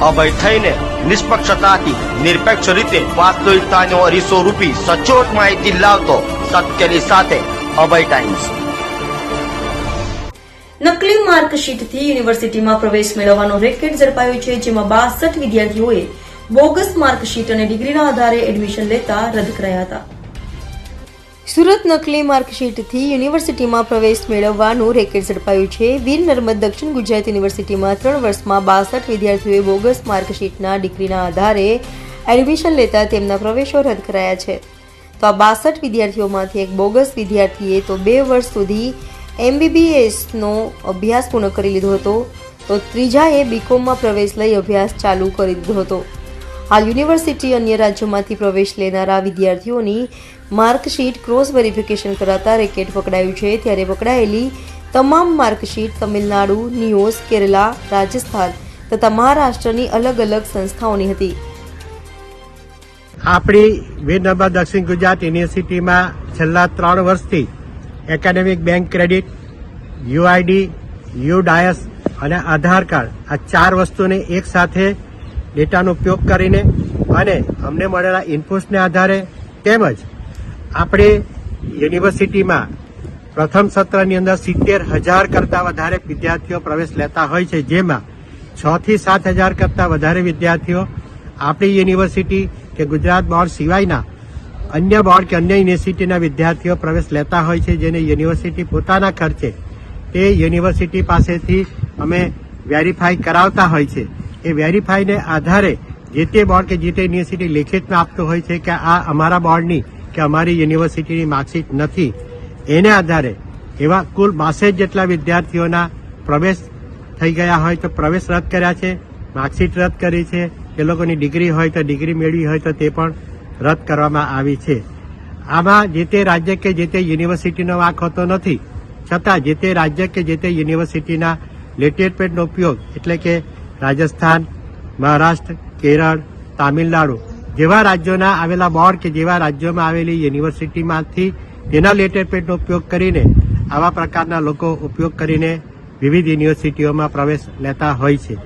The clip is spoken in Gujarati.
અભય થઈને નિષ્પક્ષતાથી, નિરપેક્ષ રીતે વાસ્તવિકતાનો અરીસો રૂપી સચોટ માહિતી લાવતો સત્યની સાથે અભય ટાઈમ્સ. નકલી માર્કશીટથી યુનિવર્સિટીમાં પ્રવેશ મેળવવાનો રેકેટ ઝડપાયો છે, જેમાં બાસઠ વિદ્યાર્થીઓએ બોગસ માર્કશીટ અને ડિગ્રીના આધારે એડમિશન લેતા રદ કરાયા હતા. સુરત નકલી માર્કશીટથી યુનિવર્સિટીમાં પ્રવેશ મેળવવાનું રેકેટ ઝડપાયું છે. વીર નર્મદ દક્ષિણ ગુજરાત યુનિવર્સિટીમાં ત્રણ વર્ષમાં બાસઠ વિદ્યાર્થીઓએ બોગસ માર્કશીટના ડિગ્રીના આધારે એડમિશન લેતા તેમના પ્રવેશો રદ કરાયા છે. તો આ બાસઠ વિદ્યાર્થીઓમાંથી એક બોગસ વિદ્યાર્થીએ તો બે વર્ષ સુધી એમબીબીએસનો અભ્યાસ પૂર્ણ કરી લીધો હતો. તો ત્રીજાએ બીકોમમાં પ્રવેશ લઈ અભ્યાસ ચાલુ કરી દીધો હતો. હાલ યુનિવર્સિટી અન્ય રાજ્યોમાંથી પ્રવેશ લેનારા વિદ્યાર્થીઓની માર્કશીટ ક્રોસ વેરિફિકેશન કરાતા રેકેટ પકડાયું છે. ત્યારે પકડાયેલી તમામ માર્કશીટ તમિલનાડુ, નિયોસ, કેરલા, રાજસ્થાન તથા મહારાષ્ટ્રની અલગ અલગ સંસ્થાઓની હતી. આપણી વીરનર્મદ દક્ષિણ ગુજરાત યુનિવર્સિટીમાં છેલ્લા ત્રણ વર્ષથી academic bank credit, UID U DISE અને આધાર કાર્ડ આ ચાર વસ્તુને એક સાથે ડેટાનો ઉપયોગ કરીને અને અમને મળેલા ઇનપુટ્સને આધારે તેમજ આપણે યુનિવર્સિટીમાં પ્રથમ સત્રની અંદર સિત્તેર હજાર કરતાં વધારે વિદ્યાર્થીઓ પ્રવેશ લેતા હોય છે, જેમાં છ થી સાત હજાર કરતાં વધારે વિદ્યાર્થીઓ આપણી યુનિવર્સિટી કે ગુજરાત બોર્ડ સિવાયના અન્ય બોર્ડ કે અન્ય યુનિવર્સિટીના વિદ્યાર્થીઓ પ્રવેશ લેતા હોય છે, જેને યુનિવર્સિટી પોતાના ખર્ચે તે યુનિવર્સિટી પાસેથી અમે વેરીફાઈ કરાવતા હોય છે. એ વેરીફાઈને આધારે જે તે બોર્ડ કે જે તે યુનિવર્સિટી લેખિતમાં આપતો હોય છે કે આ અમારા બોર્ડની કે અમારી યુનિવર્સિટીની માર્કશીટ નથી. એને આધારે એવા કુલ બાસઠ જેટલા વિદ્યાર્થીઓના પ્રવેશ થઈ ગયા હોય તો પ્રવેશ રદ કર્યા છે, માર્કશીટ રદ કરી છે, એ લોકોની ડિગ્રી હોય તો ડિગ્રી મેળવી હોય તો તે પણ રદ કરવામાં આવી છે. આમાં જે તે રાજ્ય કે જે તે યુનિવર્સિટીનો વાંક હોતો નથી, છતાં જે તે રાજ્ય કે જે તે યુનિવર્સિટીના લેટેડ પેડનો ઉપયોગ એટલે કે રાજસ્થાન, મહારાષ્ટ્ર, કેરળ, તામિલનાડુ જેવા રાજ્યોના આવેલા બોર્ડ કે જેવા રાજ્યોમાં આવેલી યુનિવર્સિટીમાંથી તેના લેટેડ પેડનો ઉપયોગ કરીને આવા પ્રકારના લોકો ઉપયોગ કરીને વિવિધ યુનિવર્સિટીઓમાં પ્રવેશ લેતા હોય છે.